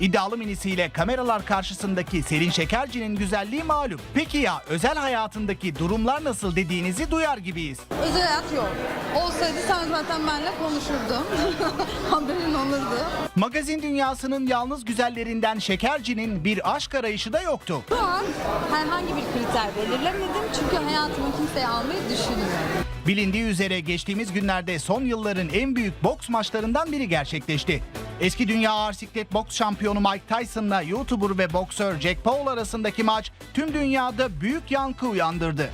İddialı minisiyle kameralar karşısındaki Selin Şekerci'nin güzelliği malum. Peki ya özel hayatındaki durumlar nasıl dediğinizi duyar gibiyiz. Özel hayat yok. Olsaydı sen zaten benimle konuşurdun. Haberin olurdu. Magazin dünyasının yalnız güzellerinden Şekerci'nin bir aşk arayışı da yoktu. Şu an herhangi bir kriter belirlemedim. Çünkü hayatımı kimseye almayı düşünmüyorum. Bilindiği üzere geçtiğimiz günlerde son yılların en büyük boks maçlarından biri gerçekleşti. Eski dünya ağır siklet boks şampiyonu Mike Tyson'la YouTuber ve boksör Jack Paul arasındaki maç tüm dünyada büyük yankı uyandırdı.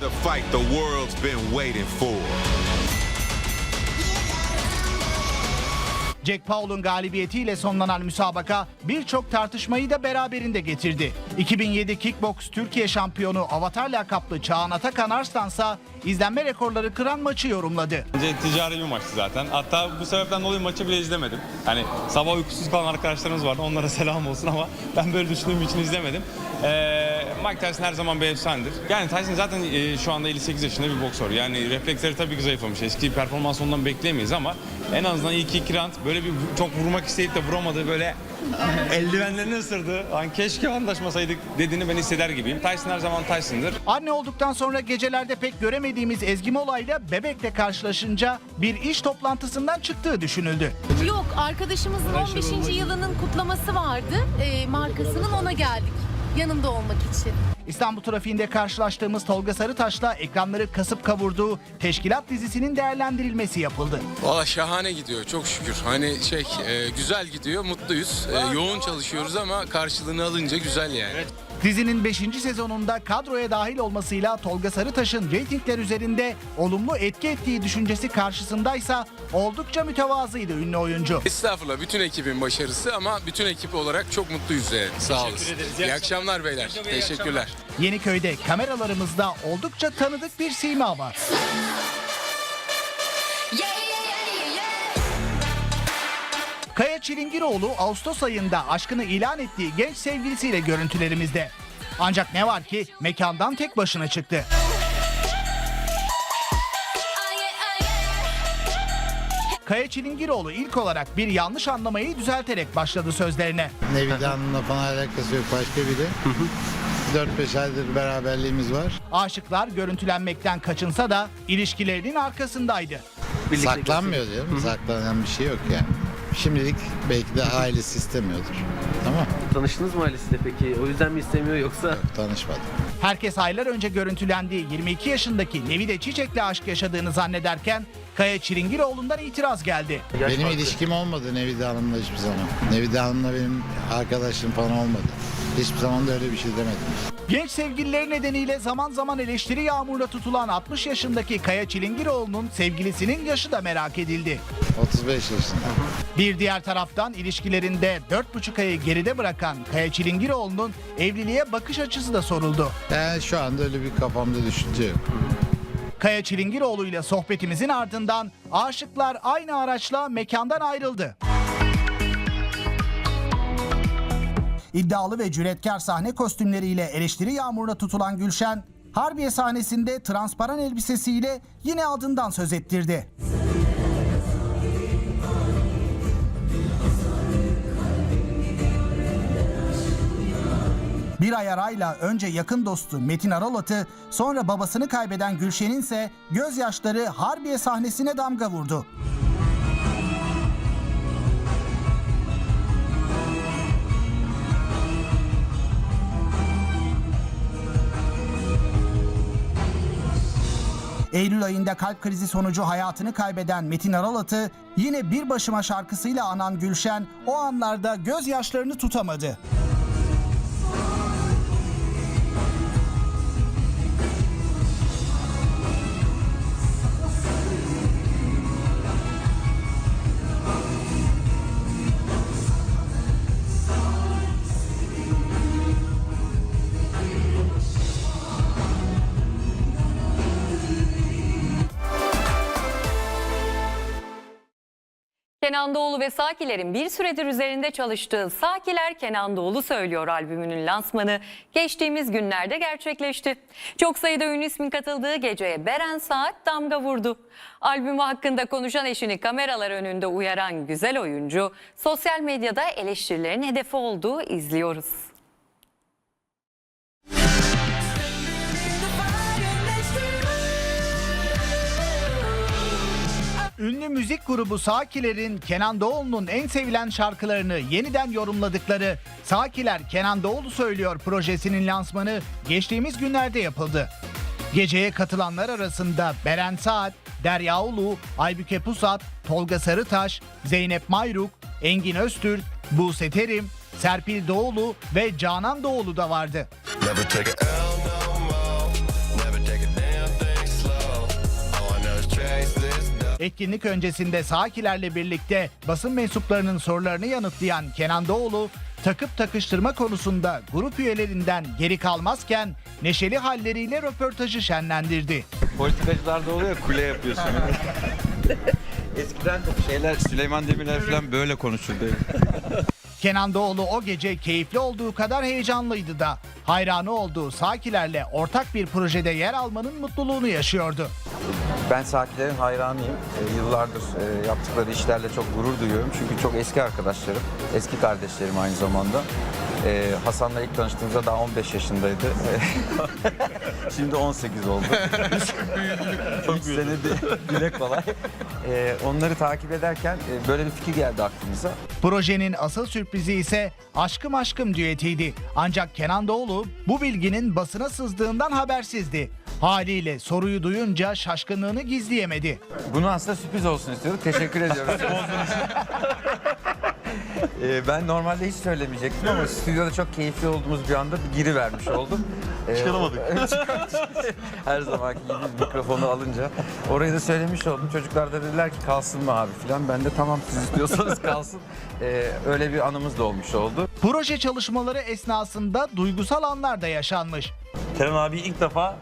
Jack Paul'un galibiyetiyle sonlanan müsabaka birçok tartışmayı da beraberinde getirdi. 2007 Kickbox Türkiye şampiyonu Avatar lakaplı Çağan Atakan Arslansa izlenme rekorları kıran maçı yorumladı. Bence ticari bir maçtı zaten. Hatta bu sebepten dolayı maçı bile izlemedim. Hani sabah uykusuz kalan arkadaşlarımız vardı. Onlara selam olsun ama ben böyle düşündüğüm için izlemedim. Ee, Mike Tyson her zaman bir efsanedir. Yani Tyson zaten e, şu anda 58 yaşında bir boksör. Yani refleksleri tabii ki zayıflamış. Eski performans ondan bekleyemeyiz ama en azından ilk iki round böyle bir çok vurmak isteyip de vuramadığı böyle eldivenlerini ısırdı. Hani keşke anlaşmasaydık dediğini ben hisseder gibiyim. Tyson her zaman Tyson'dır. Anne olduktan sonra gecelerde pek göremediğimiz Ezgi Mola'yla bebekle karşılaşınca bir iş toplantısından çıktığı düşünüldü. Yok arkadaşımızın 15. yılının kutlaması vardı. Ee, markasının ona geldik. Yanında olmak için. İstanbul trafiğinde karşılaştığımız Tolga Sarıtaş'la ekranları kasıp kavurduğu Teşkilat dizisinin değerlendirilmesi yapıldı. Valla şahane gidiyor çok şükür. Hani şey e, güzel gidiyor mutluyuz. E, yoğun çalışıyoruz ama karşılığını alınca güzel yani. Dizinin 5. sezonunda kadroya dahil olmasıyla Tolga Sarıtaş'ın reytingler üzerinde olumlu etki ettiği düşüncesi karşısındaysa oldukça mütevazıydı ünlü oyuncu. Estağfurullah bütün ekibin başarısı ama bütün ekip olarak çok mutluyuz yani. Sağ olasın. İyi akşamlar beyler. Teşekkürler. Yeniköy'de kameralarımızda oldukça tanıdık bir sima var. Kaya Çilingiroğlu Ağustos ayında aşkını ilan ettiği genç sevgilisiyle görüntülerimizde. Ancak ne var ki mekandan tek başına çıktı. Kaya Çilingiroğlu ilk olarak bir yanlış anlamayı düzelterek başladı sözlerine. Nevide Hanım'la falan alakası yok başka biri. 4-5 aydır beraberliğimiz var. Aşıklar görüntülenmekten kaçınsa da ilişkilerinin arkasındaydı. Saklanmıyor diyorum. Saklanan bir şey yok yani. Şimdilik belki de ailesi istemiyordur. Tamam. Tanıştınız mı ailesiyle peki? O yüzden mi istemiyor yoksa? Tanışmadım. Herkes aylar önce görüntülendiği 22 yaşındaki Nevide Çiçek'le aşk yaşadığını zannederken Kaya Çilingiroğlu'ndan itiraz geldi. Yaş benim farkı. ilişkim olmadı Nevide Hanım'la hiçbir zaman. Nevide Hanım'la benim arkadaşlığım falan olmadı. Hiçbir zaman da öyle bir şey demedim. Genç sevgilileri nedeniyle zaman zaman eleştiri yağmuruna tutulan 60 yaşındaki Kaya Çilingiroğlu'nun sevgilisinin yaşı da merak edildi. 35 yaşında. Bir diğer taraftan ilişkilerinde 4,5 ayı geride bırakan Kaya Çilingiroğlu'nun evliliğe bakış açısı da soruldu. Yani şu anda öyle bir kafamda düşünce yok. Kaya Çilingiroğlu ile sohbetimizin ardından aşıklar aynı araçla mekandan ayrıldı. İddialı ve cüretkar sahne kostümleriyle eleştiri yağmuruna tutulan Gülşen, Harbiye sahnesinde transparan elbisesiyle yine adından söz ettirdi. Bir ay arayla önce yakın dostu Metin Aralat'ı sonra babasını kaybeden Gülşen'in ise gözyaşları Harbiye sahnesine damga vurdu. Eylül ayında kalp krizi sonucu hayatını kaybeden Metin Aralat'ı yine bir başıma şarkısıyla anan Gülşen o anlarda gözyaşlarını tutamadı. Kenan Doğulu ve Sakiler'in bir süredir üzerinde çalıştığı Sakiler Kenan Doğulu Söylüyor albümünün lansmanı geçtiğimiz günlerde gerçekleşti. Çok sayıda ünlü ismin katıldığı geceye Beren Saat damga vurdu. Albümü hakkında konuşan eşini kameralar önünde uyaran güzel oyuncu sosyal medyada eleştirilerin hedefi olduğu izliyoruz. Ünlü müzik grubu Sakiler'in Kenan Doğulu'nun en sevilen şarkılarını yeniden yorumladıkları Sakiler Kenan Doğulu Söylüyor projesinin lansmanı geçtiğimiz günlerde yapıldı. Geceye katılanlar arasında Beren Saat, Derya Ulu, Aybüke Pusat, Tolga Sarıtaş, Zeynep Mayruk, Engin Öztürk, Buse Terim, Serpil Doğulu ve Canan Doğulu da vardı. Never take Etkinlik öncesinde Sakilerle birlikte basın mensuplarının sorularını yanıtlayan Kenan Doğulu, takıp takıştırma konusunda grup üyelerinden geri kalmazken neşeli halleriyle röportajı şenlendirdi. Politikacılarda oluyor ya, kule yapıyorsun. Eskiden şeyler Süleyman Demirel falan böyle konuşurdu. Kenan Doğulu o gece keyifli olduğu kadar heyecanlıydı da hayranı olduğu Sakilerle ortak bir projede yer almanın mutluluğunu yaşıyordu. Ben Sakiler'in hayranıyım. E, yıllardır e, yaptıkları işlerle çok gurur duyuyorum. Çünkü çok eski arkadaşlarım, eski kardeşlerim aynı zamanda. E, Hasan'la ilk tanıştığımızda daha 15 yaşındaydı. Şimdi 18 oldu. 3 sene di- dile kolay. E, onları takip ederken e, böyle bir fikir geldi aklımıza. Projenin asıl sürprizi ise Aşkım Aşkım düetiydi. Ancak Kenan Doğulu bu bilginin basına sızdığından habersizdi. Haliyle soruyu duyunca şaşkınlığını gizleyemedi. Bunu aslında sürpriz olsun istiyorduk. Teşekkür ediyoruz. Ee, ben normalde hiç söylemeyecektim ama stüdyoda çok keyifli olduğumuz bir anda bir giri vermiş oldum. Ee, Çıkaramadık. Her zamanki gibi mikrofonu alınca. Orayı da söylemiş oldum. Çocuklar da dediler ki kalsın mı abi falan. Ben de tamam siz istiyorsanız kalsın. Ee, öyle bir anımız da olmuş oldu. Proje çalışmaları esnasında duygusal anlar da yaşanmış. Kenan abi ilk defa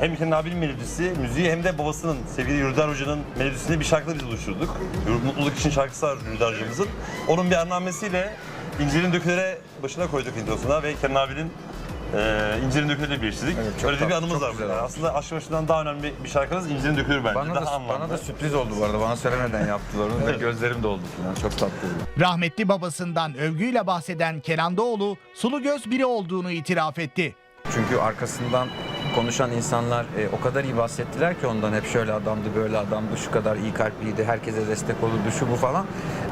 hem Kenan abinin melodisi, müziği hem de babasının, sevgili Yurdar Hoca'nın melodisini bir şarkıda biz oluşturduk. Mutluluk için şarkısı var Yurdar Hoca'mızın. Onun bir anlamesiyle İncir'in Döküler'e başına koyduk introsuna ve Kenan abinin e, İncir'in Döküler'le birleştirdik. Evet, çok Öyle de bir tatlı, anımız çok var güzel burada. Aslında aşk başından daha önemli bir şarkınız İncir'in Dökülür bence. Bana daha da, anlamlı. bana da sürpriz oldu bu arada. Bana söylemeden yaptılar onu ve gözlerim doldu falan. Çok tatlıydı. Rahmetli babasından övgüyle bahseden Kenan Doğulu sulu göz biri olduğunu itiraf etti. Çünkü arkasından konuşan insanlar e, o kadar iyi bahsettiler ki ondan hep şöyle adamdı, böyle adamdı, şu kadar iyi kalpliydi, herkese destek olurdu, şu bu falan.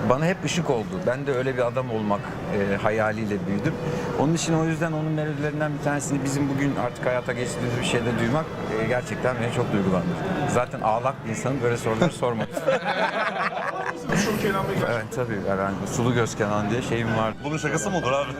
Bana hep ışık oldu. Ben de öyle bir adam olmak e, hayaliyle büyüdüm. Onun için o yüzden onun melodilerinden bir tanesini bizim bugün artık hayata geçirdiğimiz bir şeyde duymak e, gerçekten beni çok duygulandırdı. Zaten ağlak bir insanın böyle soruları sormak. evet tabii yani sulu göz Kenan diye şeyim var. Bunun şakası mı olur abi?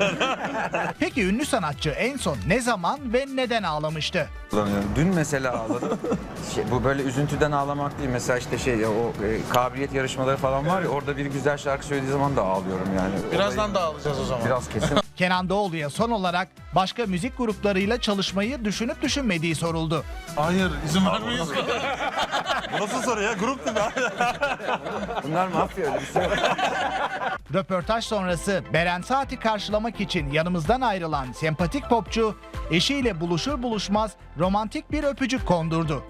Peki ünlü sanatçı en son ne zaman ve neden ağlamıştı? Kullanıyorum. Dün mesela ağladım. Şey, bu böyle üzüntüden ağlamak değil. Mesela işte şey o e, kabiliyet yarışmaları falan var ya orada bir güzel şarkı söylediği zaman da ağlıyorum yani. Birazdan da ağlayacağız o zaman. Biraz kesin. Kenan Doğulu'ya son olarak başka müzik gruplarıyla çalışmayı düşünüp düşünmediği soruldu. Hayır, izin vermeyiz. Bu nasıl soru ya? Grup değil mi? Bunlar mafya öyle bir şey yok. Röportaj sonrası Beren Saat'i karşılamak için yanımızdan ayrılan sempatik popçu eşiyle buluşur buluşmaz romantik bir öpücük kondurdu.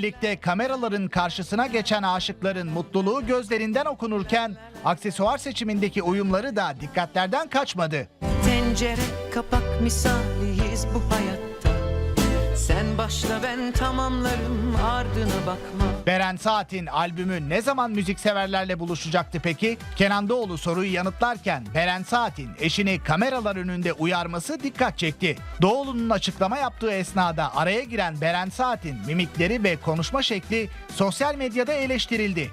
Birlikte kameraların karşısına geçen aşıkların mutluluğu gözlerinden okunurken aksesuar seçimindeki uyumları da dikkatlerden kaçmadı. Tencere kapak misaliyiz bu hayatta Sen başla ben tamamlarım ardına bakma Beren Saat'in albümü ne zaman müzikseverlerle buluşacaktı peki? Kenan Doğulu soruyu yanıtlarken Beren Saat'in eşini kameralar önünde uyarması dikkat çekti. Doğulu'nun açıklama yaptığı esnada araya giren Beren Saat'in mimikleri ve konuşma şekli sosyal medyada eleştirildi.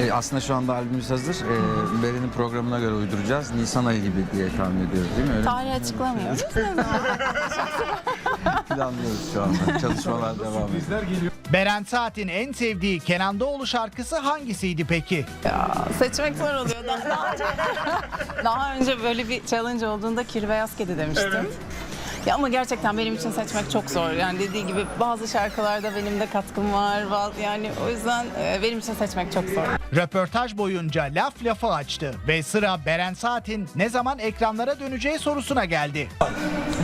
E, aslında şu anda albümümüz hazır. E, Beren'in programına göre uyduracağız. Nisan ayı gibi diye tahmin ediyoruz değil mi? Öyle Tarih açıklamıyoruz. planlıyoruz şu anda. Çalışmalar devam ediyor. Beren Saat'in en sevdiği Kenan Doğulu şarkısı hangisiydi peki? Seçmek zor oluyor. Daha, daha önce, daha önce böyle bir challenge olduğunda Kir Beyaz Kedi demiştim. Ya ama gerçekten benim için seçmek çok zor. Yani dediği gibi bazı şarkılarda benim de katkım var. Bazı, yani o yüzden e, benim için seçmek çok zor. Röportaj boyunca laf lafı açtı ve sıra Beren Saat'in ne zaman ekranlara döneceği sorusuna geldi.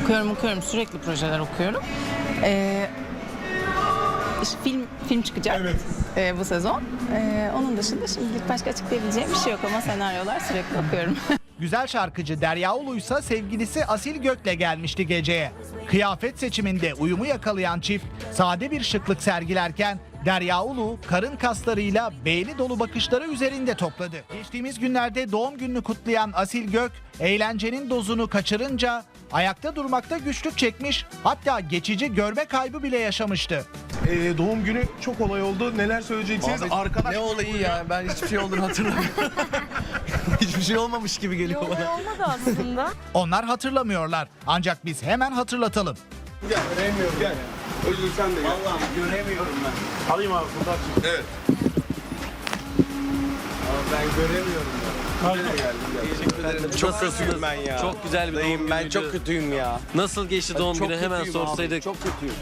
Okuyorum okuyorum sürekli projeler okuyorum. Ee, işte film film çıkacak ee, bu sezon. Ee, onun dışında şimdilik başka açıklayabileceğim bir şey yok ama senaryolar sürekli okuyorum. Güzel şarkıcı Derya Ulu ise sevgilisi Asil Gök'le gelmişti geceye. Kıyafet seçiminde uyumu yakalayan çift sade bir şıklık sergilerken Derya Ulu karın kaslarıyla beğeni dolu bakışları üzerinde topladı. Geçtiğimiz günlerde doğum gününü kutlayan Asil Gök eğlencenin dozunu kaçırınca ayakta durmakta güçlük çekmiş hatta geçici görme kaybı bile yaşamıştı. Ee, doğum günü çok olay oldu. Neler söyleyeceksiniz? Arkadaş Ne olayı ya? Ben hiçbir şey olduğunu hatırlamıyorum. hiçbir şey olmamış gibi geliyor bana. olmadı aslında. Onlar hatırlamıyorlar ancak biz hemen hatırlatalım. göremiyorum. Gel. Özgür sen de gel. Vallahi göremiyorum ben. Alayım abi çık. Evet. Abi ben göremiyorum ya. Nereye geldim Teşekkür ederim. Çok kötüyüm ben ya. Çok güzel bir doğum günüydü. Ben çok kötüyüm ya. Nasıl geçti doğum günü hemen sorsaydık. Çok kötüyüm.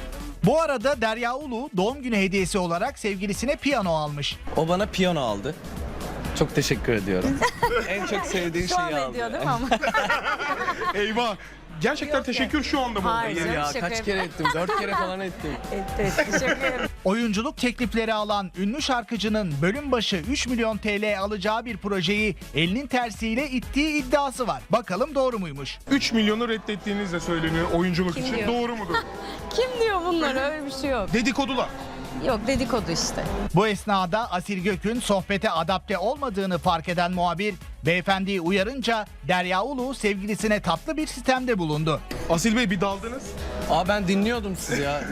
Bu arada Derya Ulu doğum günü hediyesi olarak sevgilisine piyano almış. O bana piyano aldı. Çok teşekkür ediyorum. en çok sevdiğim şeyi aldı. ediyor değil mi ama? Eyvah. Gerçekten teşekkür şu anda mı? Hayır. Hayır ya Şaka kaç kere ettim? Dört kere falan ettim. evet, teşekkür ederim. Oyunculuk teklifleri alan ünlü şarkıcının bölüm başı 3 milyon TL alacağı bir projeyi elinin tersiyle ittiği iddiası var. Bakalım doğru muymuş? 3 milyonu reddettiğiniz de söyleniyor oyunculuk için. diyor? Doğru mudur? Kim diyor bunları? Öyle bir şey yok. Dedikodular. Yok dedikodu işte. Bu esnada Asil Gök'ün sohbete adapte olmadığını fark eden muhabir beyefendiyi uyarınca Derya Ulu sevgilisine tatlı bir sistemde bulundu. Asil Bey bir daldınız. Aa ben dinliyordum sizi ya.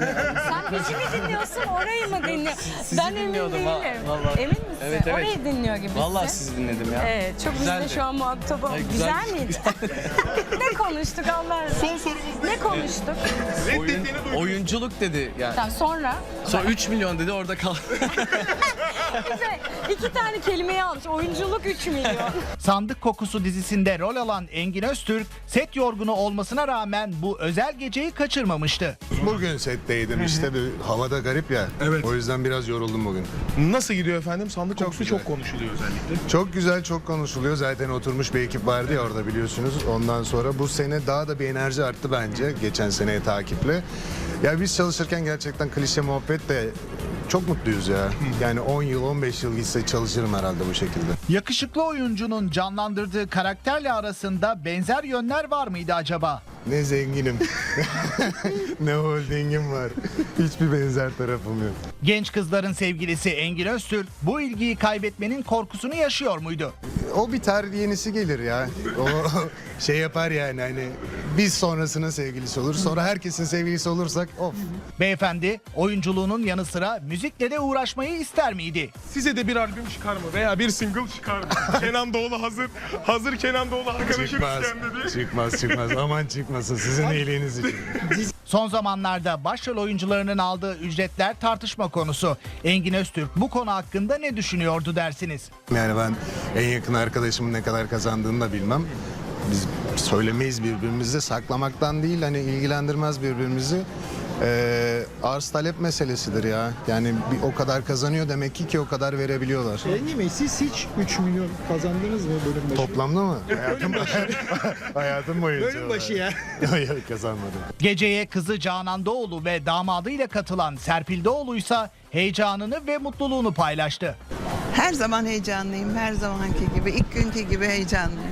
Sen bizi mi dinliyorsun, orayı mı dinliyorsun? Sizi dinliyordum ha, vallahi. Emin misin? Evet, evet. Orayı dinliyor gibisin. Vallahi sizi dinledim ya. Evet, çok biz Güzeldi. de şu an muhatap olduk. Evet, Güzel, güzel. miydi? ne konuştuk Allah aşkına? Son sorumuz ne? Ne konuştuk? Oyun, Reddettiğini duydum. oyunculuk dedi yani. Tamam sonra Sonra 3 milyon dedi orada kal. iki tane kelimeyi almış. Oyunculuk 3 milyon. Sandık Kokusu dizisinde rol alan Engin Öztürk set yorgunu olmasına rağmen bu özel geceyi kaçırmamıştı. Bugün setteydim işte bir havada garip ya. Evet. O yüzden biraz yoruldum bugün. Nasıl gidiyor efendim? Sandık kokusu güzel. çok konuşuluyor özellikle. Çok güzel çok konuşuluyor. Zaten oturmuş bir ekip vardı ya orada biliyorsunuz. Ondan sonra bu sene daha da bir enerji arttı bence geçen seneye takiple. Ya biz çalışırken gerçekten klişe muhabbet de çok mutluyuz ya. Yani 10 yıl 15 yıl gitse çalışırım herhalde bu şekilde. Yakışıklı oyuncunun canlandırdığı karakterle arasında benzer yönler var mıydı acaba? Ne zenginim. ne holdingim var. Hiçbir benzer tarafım yok. Genç kızların sevgilisi Engin Öztürk bu ilgiyi kaybetmenin korkusunu yaşıyor muydu? O biter yenisi gelir ya. O şey yapar yani hani biz sonrasının sevgilisi olur. Sonra herkesin sevgilisi olursak of. Beyefendi oyunculuğunun yanı sıra müzikle de uğraşmayı ister miydi? Size de bir albüm çıkar mı? Veya bir single çıkar mı? Kenan Doğulu hazır. Hazır Kenan Doğulu arkadaşım Çıkmaz, isteyen dedi. çıkmaz, çıkmaz. Aman çıkmasın sizin iyiliğiniz için. Son zamanlarda başrol oyuncularının aldığı ücretler tartışma konusu. Engin Öztürk bu konu hakkında ne düşünüyordu dersiniz? Yani ben en yakın arkadaşımın ne kadar kazandığını da bilmem. Biz söylemeyiz birbirimize saklamaktan değil hani ilgilendirmez birbirimizi. Ee, arz talep meselesidir ya. Yani bir, o kadar kazanıyor demek ki ki o kadar verebiliyorlar. Engin Bey siz hiç 3 milyon kazandınız mı bölüm başı? Toplamda mı? Hayatım, hayatım boyunca. Bölüm başı ya. Yok yok kazanmadım. Geceye kızı Canan Doğulu ve damadıyla katılan Serpil Doğulu ise heyecanını ve mutluluğunu paylaştı. Her zaman heyecanlıyım. Her zamanki gibi. ilk günkü gibi heyecanlıyım.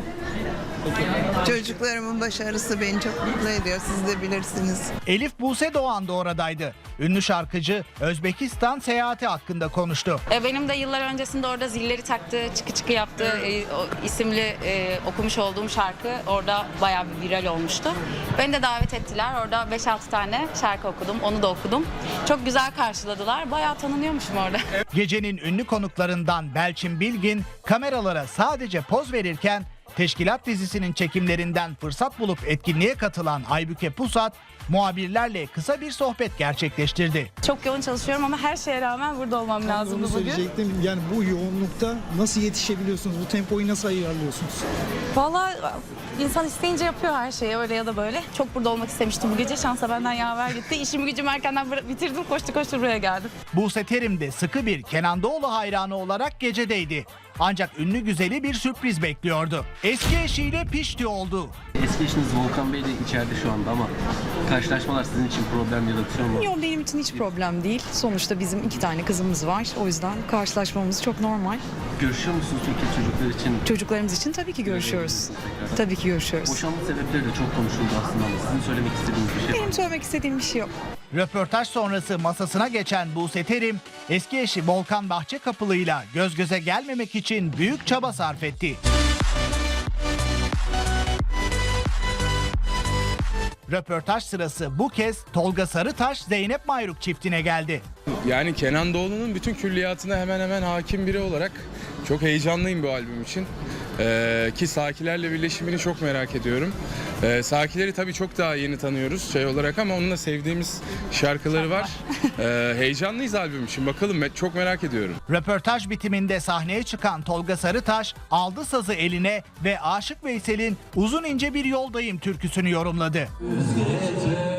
Çocuklarımın başarısı beni çok mutlu ediyor. Siz de bilirsiniz. Elif Buse Doğan da oradaydı. Ünlü şarkıcı Özbekistan seyahati hakkında konuştu. E, Benim de yıllar öncesinde orada zilleri taktı, çıkı çıkı yaptı. E, o isimli e, okumuş olduğum şarkı orada bayağı bir viral olmuştu. Beni de davet ettiler. Orada 5-6 tane şarkı okudum. Onu da okudum. Çok güzel karşıladılar. Bayağı tanınıyormuşum orada. Gecenin ünlü konuklarından Belçin Bilgin kameralara sadece poz verirken Teşkilat dizisinin çekimlerinden fırsat bulup etkinliğe katılan Aybüke Pusat muhabirlerle kısa bir sohbet gerçekleştirdi. Çok yoğun çalışıyorum ama her şeye rağmen burada olmam Onu lazımdı bugün. söyleyecektim. Yani bu yoğunlukta nasıl yetişebiliyorsunuz? Bu tempoyu nasıl ayarlıyorsunuz? Vallahi insan isteyince yapıyor her şeyi öyle ya da böyle. Çok burada olmak istemiştim bu gece. Şansa benden yaver gitti. İşimi gücümü erkenden bıra- bitirdim. Koştu koştu buraya geldim. Buse Terim de sıkı bir Kenan Doğulu hayranı olarak gecedeydi. Ancak ünlü güzeli bir sürpriz bekliyordu. Eski eşiyle pişti oldu. Eski eşiniz Volkan Bey de içeride şu anda ama karşılaşmalar sizin için problem yaratıyor mu? Yok benim için hiç problem değil. Sonuçta bizim iki tane kızımız var. O yüzden karşılaşmamız çok normal. Görüşüyor musunuz peki çocuklar için? Çocuklarımız için tabii ki görüşüyoruz. Tabii ki görüşüyoruz. Boşanma sebepleri de çok konuşuldu aslında ama sizin söylemek istediğiniz bir şey var mı? Benim söylemek istediğim bir şey yok. Röportaj sonrası masasına geçen Buse Terim, eski eşi Volkan Bahçekapılı'yla göz göze gelmemek için büyük çaba sarf etti. Röportaj sırası bu kez Tolga Sarıtaş Zeynep Mayruk çiftine geldi. Yani Kenan Doğulu'nun bütün külliyatına hemen hemen hakim biri olarak çok heyecanlıyım bu albüm için. Ee, ki Sakilerle birleşimini çok merak ediyorum. Ee, Sakileri tabii çok daha yeni tanıyoruz şey olarak ama onunla sevdiğimiz şarkıları var. Ee, heyecanlıyız albüm için. Bakalım çok merak ediyorum. Röportaj bitiminde sahneye çıkan Tolga Sarıtaş aldı sazı eline ve Aşık Veysel'in Uzun ince bir yoldayım türküsünü yorumladı. gündüz